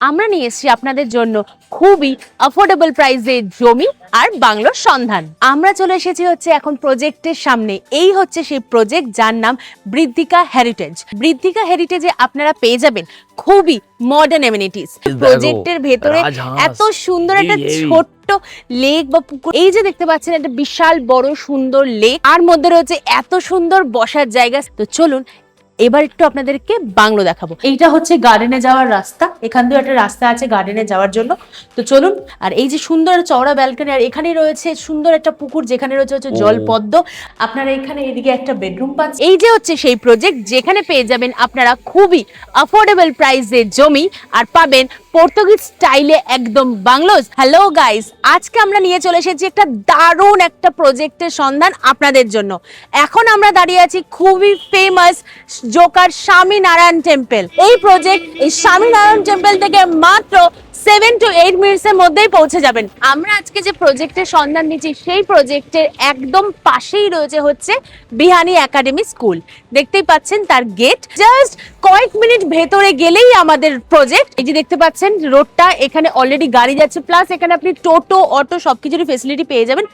আমরা নিয়ে এসেছি আপনাদের জন্য খুবই অ্যাফোর্ডেবল প্রাইসে জমি আর বাংলোর সন্ধান। আমরা চলে এসেছি হচ্ছে এখন প্রজেক্টের সামনে। এই হচ্ছে সেই প্রজেক্ট যার নাম বৃদ্ধিকা হেরিটেজ বৃদ্ধিকা হেরিটেজে আপনারা পেয়ে যাবেন খুবই মডার্ন এমিনিটিস প্রজেক্টের ভেতরে এত সুন্দর একটা। ছোট্ট লেক বা পুকুর। এই যে দেখতে পাচ্ছেন একটা বিশাল বড় সুন্দর লেক আর মধ্যে রয়েছে এত সুন্দর বসার জায়গা। তো চলুন এবার একটু আপনাদেরকে বাংলো দেখাবো। এইটা হচ্ছে গার্ডেনে যাওয়ার রাস্তা। এখান দিয়ে একটা রাস্তা আছে গার্ডেনে যাওয়ার জন্য। তো চলুন আর এই যে সুন্দর চওড়া ব্যালকনি আর এখানে রয়েছে সুন্দর একটা পুকুর যেখানে রয়েছে হচ্ছে জল পদ্ম আপনারা এখানে এদিকে একটা বেডরুম পাচ্ছেন। এই যে হচ্ছে সেই প্রজেক্ট যেখানে পেয়ে যাবেন আপনারা খুবই অ্যাফোর্ডেবল প্রাইসে জমি আর পাবেন পর্তুগিজ স্টাইলে একদম বাংলোজ হ্যালো গাইস আজকে আমরা নিয়ে চলে এসেছি একটা দারুণ একটা প্রজেক্টের সন্ধান আপনাদের জন্য। এখন আমরা দাঁড়িয়ে আছি খুবই ফেমাস জোকার স্বামীনারায়ণ টেম্পল এই প্রজেক্ট এই স্বামীনারায়ণ টেম্পল থেকে মাত্র সেভেন টু এইট মিনিটস এর মধ্যেই পৌঁছে যাবেন। আমরা আজকে যে প্রজেক্টের সন্ধান নিচ্ছি, সেই প্রজেক্টের একদম পাশেই রয়েছে হচ্ছে বিহানি একাডেমি স্কুল। দেখতেই পাচ্ছেন তার গেট। জাস্ট কয়েক মিনিট ভেতরে গেলেই আমাদের প্রজেক্ট। এই যে দেখতে পাচ্ছেন, রোডটা এখানে অলরেডি গাড়ি যাচ্ছে প্লাস এখানে আপনি টোটো, অটো সবকিছুরই ফেসিলিটি পেয়ে যাবেন।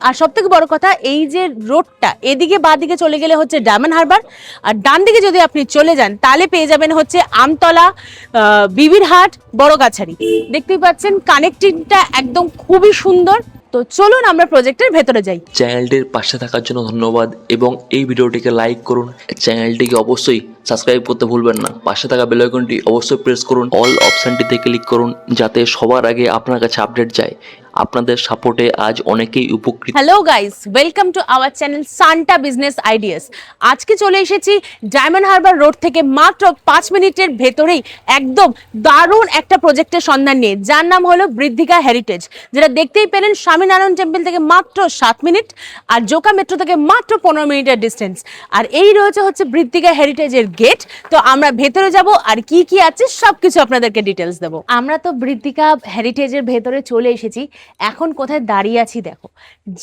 আর সব থেকে বড় কথা এই যে রোডটা এদিকে বাঁ দিকে চলে গেলে হচ্ছে ডায়মন্ড হারবার আর ডান দিকে যদি আপনি চলে যান তাহলে পেয়ে যাবেন হচ্ছে আমতলা আহ, বড় বড়গাছারি। দেখতেই পাচ্ছেন কানেক্টিংটা একদম খুবই সুন্দর। তো চলুন আমরা প্রজেক্টের ভেতরে যাই। চ্যানেলটির পাশে থাকার জন্য ধন্যবাদ এবং এই ভিডিওটিকে লাইক করুন। চ্যানেলটিকে অবশ্যই সাবস্ক্রাইব করতে ভুলবেন না। পাশে থাকা বেল আইকনটি অবশ্যই প্রেস করুন। অল অপশনটিতে ক্লিক করুন যাতে সবার আগে আপনার কাছে আপডেট যায়। আপনাদের সাপোর্টে আজ অনেকেই উপকৃত hello guys welcome to our channel Santa business ideas আজকে চলে এসেছি ডায়মন্ড হারবার রোড থেকে মাত্র পাঁচ মিনিটের ভেতরেই একদম দারুণ একটা প্রজেক্টের সন্ধান নিয়ে। যার নাম হলো বৃদ্ধিকা হেরিটেজ যেটা দেখতেই পেলেন স্বামীনারায়ণ টেম্পল থেকে মাত্র সাত মিনিট আর জোকা মেট্রো থেকে মাত্র পনেরো মিনিটের ডিস্টেন্স আর এই রয়েছে হচ্ছে বৃদ্ধিকা হেরিটেজের গেট তো আমরা ভেতরে যাব আর কি কি আছে সবকিছু আপনাদেরকে ডিটেলস দেবো। আমরা তো বৃদ্ধিকা হেরিটেজের ভেতরে চলে এসেছি। এখন কোথায় দাঁড়িয়ে আছি দেখো।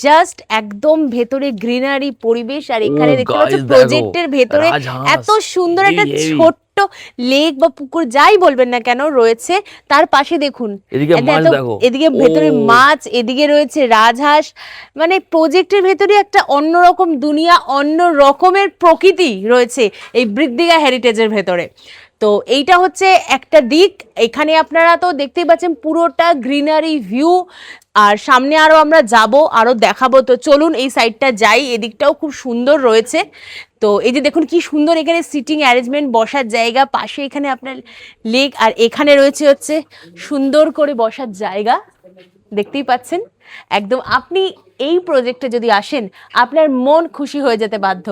জাস্ট একদম ভেতরে গ্রিনারি পরিবেশ আর এখানে দেখতে পাচ্ছ প্রজেক্টের ভেতরে এত সুন্দর একটা এই। ছোট্ট লেক বা পুকুর যাই বলবেন না কেন রয়েছে। তার পাশে দেখুন এদিকে মাছ এদিকে ভেতরে মাছ এদিকে রয়েছে রাজহাঁস। মানে প্রজেক্টের ভেতরে একটা অন্যরকম দুনিয়া অন্য রকমের প্রকৃতি রয়েছে এই বৃদ্ধিকা হেরিটেজের ভেতরে। তো এইটা হচ্ছে একটা দিক। এখানে আপনারা তো দেখতেই পাচ্ছেন পুরোটা গ্রিনারি ভিউ। আর সামনে আরও আমরা যাব আরও দেখাবো। তো চলুন এই সাইডটা যাই, এদিকটাও খুব সুন্দর রয়েছে। তো এই যে দেখুন কি সুন্দর এখানে সিটিং অ্যারেঞ্জমেন্ট বসার জায়গা, পাশে এখানে আপনার লেক, আর এখানে রয়েছে হচ্ছে সুন্দর করে বসার জায়গা। দেখতেই পাচ্ছেন। একদম আপনি এই প্রজেক্টে যদি আসেন, আপনার মন খুশি হয়ে যেতে বাধ্য।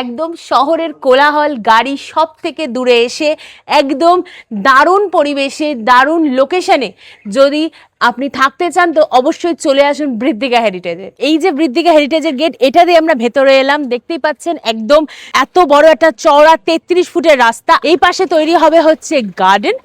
একদম শহরের কোলাহল, গাড়ি সব থেকে দূরে এসে একদম দারুণ পরিবেশে, দারুণ লোকেশনে যদি আপনি থাকতে চান, তো অবশ্যই চলে আসুন বৃদ্ধিকা হেরিটেজে এই যে বৃদ্ধিকা হেরিটেজের গেট এটা দিয়ে আমরা ভেতরে এলাম। দেখতেই পাচ্ছেন, একদম এত বড় একটা চওড়া তেত্রিশ ফুটের রাস্তা। এই পাশে তৈরি হবে হচ্ছে গার্ডেন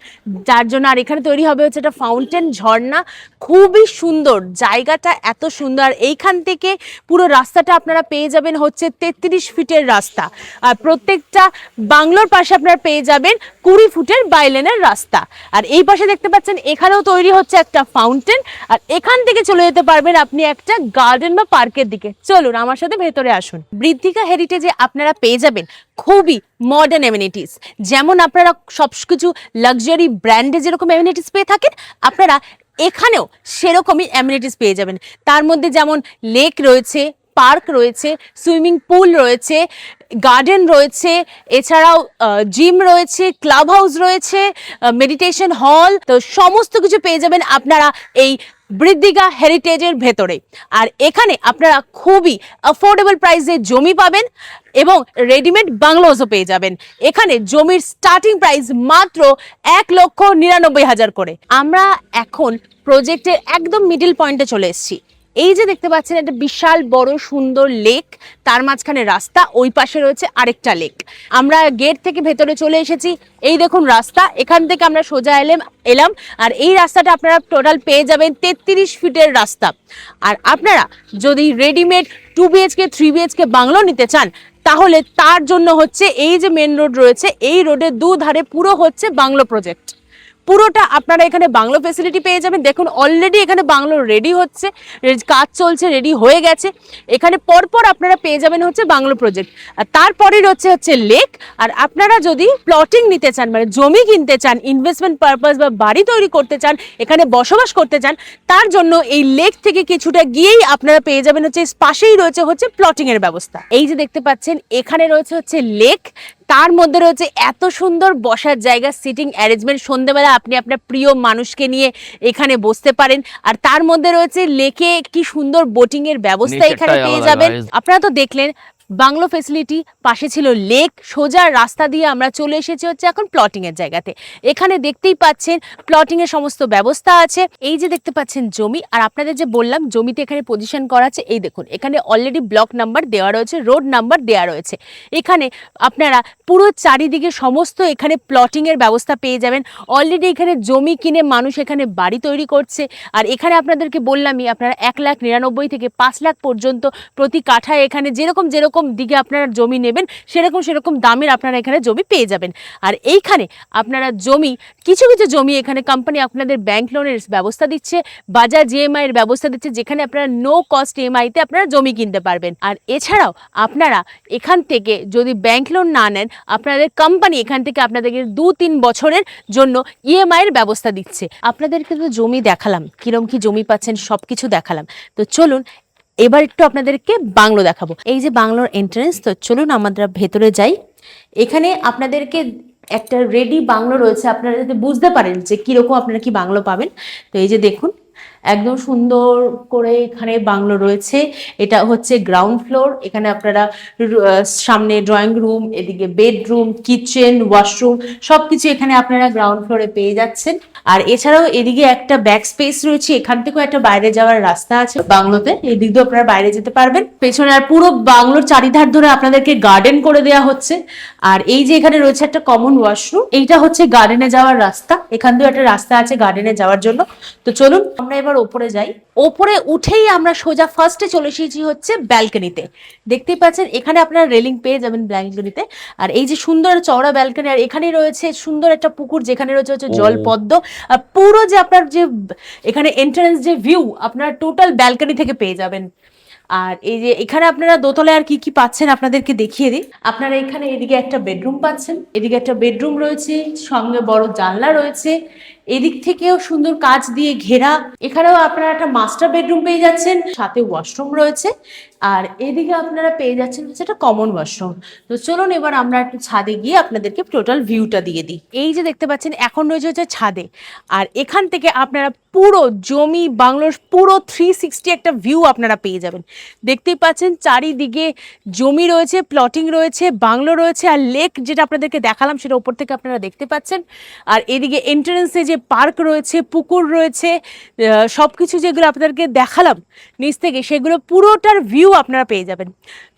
যার জন্য আর এখানে তৈরি হবে হচ্ছে একটা ফাউন্টেন ঝর্ণা। খুবই সুন্দর জায়গাটা এত সুন্দর। এইখান থেকে পুরো রাস্তাটা আপনারা পেয়ে যাবেন হচ্ছে তেত্রিশ ফিটের রাস্তা। আর প্রত্যেকটা বাংলোর পাশে আপনারা পেয়ে যাবেন কুড়ি ফুটের বাইলেনের রাস্তা। আর এই পাশে দেখতে পাচ্ছেন, এখানেও তৈরি হচ্ছে একটা ফাউন্টেন। আর এখান থেকে চলে যেতে পারবেন আপনি একটা গার্ডেন বা পার্কের দিকে। চলুন, আমার সাথে ভেতরে আসুন। বৃদ্ধিকা হেরিটেজে আপনারা পেয়ে যাবেন খুবই মডার্ন এমিনিটিস যেমন আপনারা সব কিছু লাক্সারি ব্র্যান্ডে যেরকম এমিনিটিস পেয়ে থাকেন, আপনারা এখানেও সেরকমই অ্যামিনিটিস পেয়ে যাবেন। তার মধ্যে যেমন লেক রয়েছে পার্ক রয়েছে সুইমিং পুল রয়েছে গার্ডেন রয়েছে, এছাড়াও জিম রয়েছে ক্লাব হাউস রয়েছে মেডিটেশন হল তো সমস্ত কিছু পেয়ে যাবেন। আপনারা এই বৃদ্ধিকা হেরিটেজের ভেতরে আর এখানে আপনারা খুবই অ্যাফোর্ডেবল প্রাইসে জমি পাবেন এবং রেডিমেড বাংলোজও পেয়ে যাবেন। এখানে জমির স্টার্টিং প্রাইস মাত্র এক লক্ষ নিরানব্বই হাজার করে। আমরা এখন প্রজেক্টের একদম মিডিল পয়েন্টে চলে এসেছি। এই যে দেখতে পাচ্ছেন, একটা বিশাল বড় সুন্দর লেক তার মাঝখানে রাস্তা, ওই পাশে রয়েছে আরেকটা লেক আমরা গেট থেকে ভেতরে চলে এসেছি। এই দেখুন রাস্তা, এখান থেকে আমরা সোজা এলাম এলাম, আর এই রাস্তাটা আপনারা টোটাল পেয়ে যাবেন তেত্রিশ ফিটের রাস্তা। আর আপনারা যদি readymade two BHK three BHK bungalow নিতে চান, তাহলে তার জন্য হচ্ছে এই যে মেন রোড রয়েছে, এই রোডের দু ধারে পুরো হচ্ছে বাংলো প্রজেক্ট পুরোটা আপনারা এখানে বাংলো ফেসিলিটি পেয়ে যাবেন। দেখুন অলরেডি এখানে বাংলো রেডি হচ্ছে কাজ চলছে রেডি হয়ে গেছে। এখানে পরপর আপনারা পেয়ে যাবেন হচ্ছে বাংলো প্রজেক্ট আর তারপরেই হচ্ছে হচ্ছে লেক আর আপনারা যদি প্লটিং নিতে চান মানে জমি কিনতে চান ইনভেস্টমেন্ট পারপাস বা বাড়ি তৈরি করতে চান, এখানে বসবাস করতে চান, তার জন্য এই লেক থেকে কিছুটা গিয়েই আপনারা পেয়ে যাবেন হচ্ছে, পাশেই রয়েছে হচ্ছে প্লটিং এর ব্যবস্থা। এই যে দেখতে পাচ্ছেন, এখানে রয়েছে হচ্ছে লেক তার মধ্যে রয়েছে এত সুন্দর বসার জায়গা সিটিং অ্যারেঞ্জমেন্ট সন্ধ্যেবেলা আপনি আপনার প্রিয় মানুষকে নিয়ে এখানে বসতে পারেন। আর তার মধ্যে রয়েছে লেকে কি সুন্দর বোটিং এর ব্যবস্থা এখানে পেয়ে যাবেন। আপনারা তো দেখলেন বাংলো ফেসিলিটি পাশে ছিল লেক সোজা রাস্তা দিয়ে আমরা চলে এসেছি হচ্ছে এখন প্লটিং এর জায়গাতে। এখানে দেখতেই পাচ্ছেন প্লটিং এর সমস্ত ব্যবস্থা আছে। এই যে দেখতে পাচ্ছেন জমি, আর আপনাদের যে বললাম, জমিতে এখানে পজিশন করা আছে, এই দেখুন, এখানে অলরেডি ব্লক নাম্বার দেওয়া রয়েছে রোড নাম্বার দেওয়া রয়েছে। এখানে আপনারা পুরো চারিদিকে সমস্ত এখানে প্লটিং এর ব্যবস্থা পেয়ে যাবেন। অলরেডি এখানে জমি কিনে মানুষ এখানে বাড়ি তৈরি করছে। আর এখানে আপনাদেরকে বললামই, আপনারা এক লাখ নিরানব্বই থেকে পাঁচ লাখ পর্যন্ত প্রতি কাঠায় এখানে যেরকম যেরকম দিকে আপনারা জমি নেবেন, সেরকম সেরকম দামের আপনারা এখানে জমি পেয়ে যাবেন। আর এইখানে আপনারা জমি, কিছু কিছু জমি এখানে কোম্পানি আপনাদের ব্যাংক লোনের ব্যবস্থা দিচ্ছে, বাজার জিএমআই এর ব্যবস্থা দিচ্ছে, যেখানে আপনারা নো কস্ট ইএমআইতে আপনারা জমি কিনতে পারবেন। আর এছাড়াও আপনারা এখান থেকে যদি ব্যাংক লোন না নেন, আপনাদের কোম্পানি এখান থেকে আপনাদেরকে দু তিন বছরের জন্য ইএমআই এর ব্যবস্থা দিচ্ছে। আপনাদেরকে তো জমি দেখালাম, কিরম কি জমি পাচ্ছেন সব কিছু দেখালাম। তো চলুন এবার একটু আপনাদেরকে বাংলো দেখাবো। এই যে বাংলোর এন্ট্রেন্স তো চলুন আমরা ভেতরে যাই। এখানে আপনাদেরকে একটা রেডি বাংলো রয়েছে। আপনারা যাতে বুঝতে পারেন যে কীরকম আপনারা কি বাংলো পাবেন। তো এই যে দেখুন একদম সুন্দর করে এখানে বাংলো রয়েছে। এটা হচ্ছে গ্রাউন্ড ফ্লোর এখানে আপনারা সামনে ড্রয়িং রুম এদিকে বেডরুম কিচেন ওয়াশরুম সবকিছু এখানে আপনারা গ্রাউন্ড ফ্লোরে পেয়ে যাচ্ছেন। আর এছাড়াও এদিকে একটা ব্যাক স্পেস রয়েছে, এখান থেকেও একটা বাইরে যাওয়ার রাস্তা আছে বাংলোতে। এদিক দিয়ে আপনারা বাইরে যেতে পারবেন। পেছনে আর পুরো বাংলোর চারিধার ধরে আপনাদেরকে গার্ডেন করে দেওয়া হচ্ছে। আর এই যে এখানে রয়েছে একটা কমন ওয়াশরুম এইটা হচ্ছে গার্ডেনে যাওয়ার রাস্তা। এখান দিয়েও একটা রাস্তা আছে গার্ডেনে যাওয়ার জন্য। তো চলুন, আমরা এবার ওপরে যাই। ওপরে উঠেই আমরা সোজা ফার্স্টে চলে এসেছি হচ্ছে ব্যালকনিতে দেখতেই পাচ্ছেন এখানে আপনারা রেলিং পেয়ে যাবেন ব্যালকনিতে আর এই যে সুন্দর চওড়া ব্যালকনি আর এখানে রয়েছে সুন্দর একটা পুকুর যেখানে রয়েছে হচ্ছে জল পদ্ম আর পুরো যে আপনার যে এখানে এন্ট্রান্স যে ভিউ আপনারা টোটাল ব্যালকনি থেকে পেয়ে যাবেন। আর এই যে এখানে আপনারা দোতলায় আর কি কি পাচ্ছেন আপনাদেরকে দেখিয়ে দিই। আপনারা এখানে এদিকে একটা বেডরুম পাচ্ছেন। এদিকে একটা বেডরুম রয়েছে সঙ্গে বড় জানলা রয়েছে। এদিক থেকেও সুন্দর কাচ দিয়ে ঘেরা। এখানেও আপনারা একটা মাস্টার বেডরুম পেয়ে যাচ্ছেন, সাথে ওয়াশরুম রয়েছে। আর এদিকে আপনারা পেয়ে যাচ্ছেন হচ্ছে একটা কমন ওয়াশরুম তো চলুন এবার আমরা একটু ছাদে গিয়ে আপনাদেরকে টোটাল ভিউটা দিয়ে দিই। এই যে দেখতে পাচ্ছেন, এখন রয়েছে হচ্ছে ছাদে। আর এখান থেকে আপনারা পুরো জমি, বাংলোর পুরো থ্রি সিক্সটি একটা ভিউ আপনারা পেয়ে যাবেন। দেখতেই পাচ্ছেন, চারিদিকে জমি রয়েছে প্লটিং রয়েছে, বাংলো রয়েছে, আর লেক যেটা আপনাদেরকে দেখালাম, সেটা উপর থেকে আপনারা দেখতে পাচ্ছেন। আর এদিকে এন্ট্রেন্সে যে পার্ক রয়েছে, পুকুর রয়েছে সব কিছু যেগুলো আপনাদেরকে দেখালাম, নিচ থেকে সেগুলো পুরোটার ভিউ আপনারা পেয়ে যাবেন।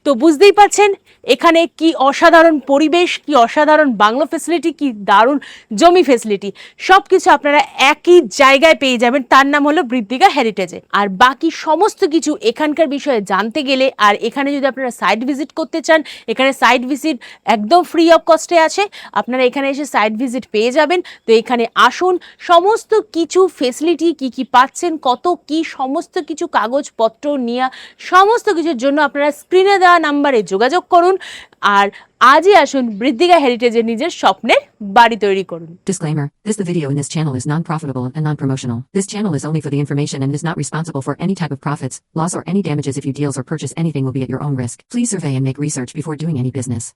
তো বুঝতেই পারছেন, এখানে কি অসাধারণ পরিবেশ, কি অসাধারণ বাংলো ফেসিলিটি কি দারুণ জমি ফেসিলিটি সব কিছু আপনারা একই জায়গায় পেয়ে যাবেন। তার নাম হলো বৃদ্ধিকা হেরিটেজে আর বাকি সমস্ত কিছু এখানকার বিষয়ে জানতে গেলে, আর এখানে যদি আপনারা সাইট ভিজিট করতে চান, এখানে সাইট ভিজিট একদম ফ্রি অফ কস্টে আছে। আপনারা এখানে এসে সাইট ভিজিট পেয়ে যাবেন। তো এখানে আসুন, সমস্ত কিছু ফেসিলিটি কি কি পাচ্ছেন, কত কি সমস্ত কিছু কাগজপত্র নিয়ে, সমস্ত কিছুর জন্য আপনারা স্ক্রিনে দেওয়া নাম্বারে যোগাযোগ করুন আর আজই আসুন বৃদ্ধিকা হেরিটেজের নিজের স্বপ্নের বাড়ি তৈরি করুন Disclaimer This the video in this channel is non profitable and non promotional. This channel is only for the information and is not responsible for any type of profits, loss, or any damages if you deals or purchase anything will be at your own risk. Please survey and make research before doing any business.